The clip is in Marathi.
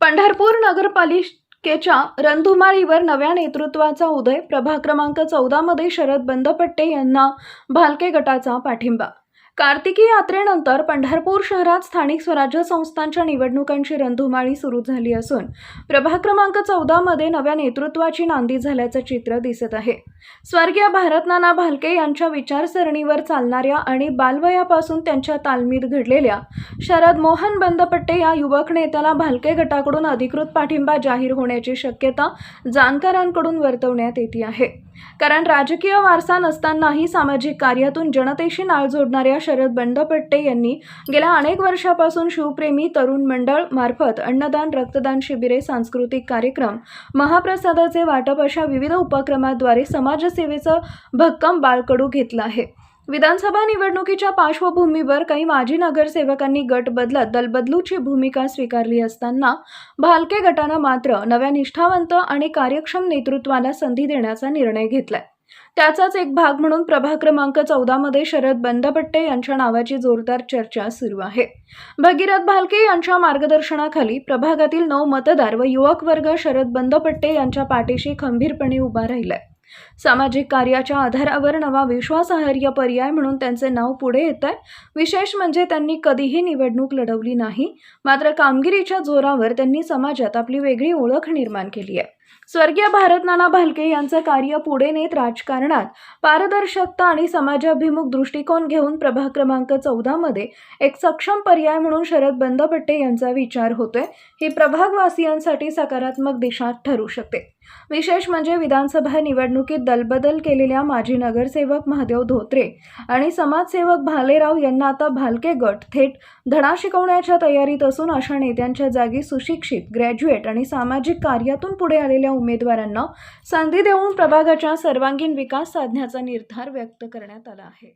पंढरपूर नगरपालिकेच्या रणधुमाळीवर नव्या नेतृत्वाचा उदय प्रभाग क्रमांक चौदामध्ये शरद बंदपट्टे यांना भालके गटाचा पाठिंबा कार्तिकी यात्रेनंतर पंढरपूर शहरात स्थानिक स्वराज्य संस्थांच्या निवडणुकांची रणधुमाळी सुरू झाली असून प्रभाग क्रमांक चौदामध्ये नव्या नेतृत्वाची नांदी झाल्याचं चित्र दिसत आहे. स्वर्गीय भारतनाना भालके यांच्या विचारसरणीवर चालणाऱ्या आणि बालवयापासून त्यांच्या तालमीत घडलेल्या शरद मोहन बंदपट्टे या युवक नेत्याला भालके गटाकडून अधिकृत पाठिंबा जाहीर होण्याची शक्यता जाणकारांकडून वर्तवण्यात येते आहे. कारण राजकीय वारसा नसतानाही सामाजिक कार्यातून जनतेशी नाळ जोडणाऱ्या शरद बंडपट्टे यांनी गेल्या अनेक वर्षापासून शिवप्रेमी तरुण मंडळ मार्फत अन्नदान रक्तदान शिबिरे सांस्कृतिक कार्यक्रम महाप्रसादाचे वाटप अशा विविध उपक्रमाद्वारे समाजसेवेचं भक्कम बाळकडू घेतलं आहे. विधानसभा निवडणुकीच्या पार्श्वभूमीवर काही माजी नगरसेवकांनी गट बदलत दलबदलूची भूमिका स्वीकारली असताना भालके गटानं मात्र नव्या निष्ठावंत आणि कार्यक्षम नेतृत्वाला संधी देण्याचा निर्णय घेतलाय. त्याचाच एक भाग म्हणून प्रभाग क्रमांक चौदामध्ये शरद बंदपट्टे यांच्या नावाची जोरदार चर्चा सुरू आहे. भगीरथ भालके यांच्या मार्गदर्शनाखाली प्रभागातील नऊ मतदार व युवक वर्ग शरद बंदपट्टे यांच्या पाठीशी खंबीरपणे उभा राहिलाय. सामाजिक कार्याच्या आधारावर नवा विश्वासार्ह पर्याय म्हणून त्यांचे नाव पुढे येत आहे. विशेष म्हणजे त्यांनी कधीही निवडणूक लढवली नाही. मात्र कामगिरीच्या जोरावर त्यांनी समाजात आपली वेगळी ओळख निर्माण केली आहे. स्वर्गीय भारतनाना भालके यांचं कार्य पुढे नेत राजकारणात. पारदर्शकता आणि समाजाभिमुख दृष्टिकोन घेऊन प्रभाग क्रमांक चौदामध्ये एक सक्षम पर्याय म्हणून शरद बंदपट्टे यांचा विचार होतोय. ही प्रभागवासियांसाठी सकारात्मक दिशा ठरू शकते. विशेष म्हणजे विधानसभा निवडणुकीत दलबदल केलेल्या माजी नगरसेवक महादेव धोत्रे आणि समाजसेवक भालेराव यांना आता भालके गट थेट धडा शिकवण्याच्या तयारीत असून अशा नेत्यांच्या जागी सुशिक्षित ग्रॅज्युएट आणि सामाजिक कार्यातून पुढे असलेल्या उमेदवारांना संधी देऊन प्रभागाच्या सर्वांगीण विकास साधण्याचा निर्धार व्यक्त करण्यात आला आहे.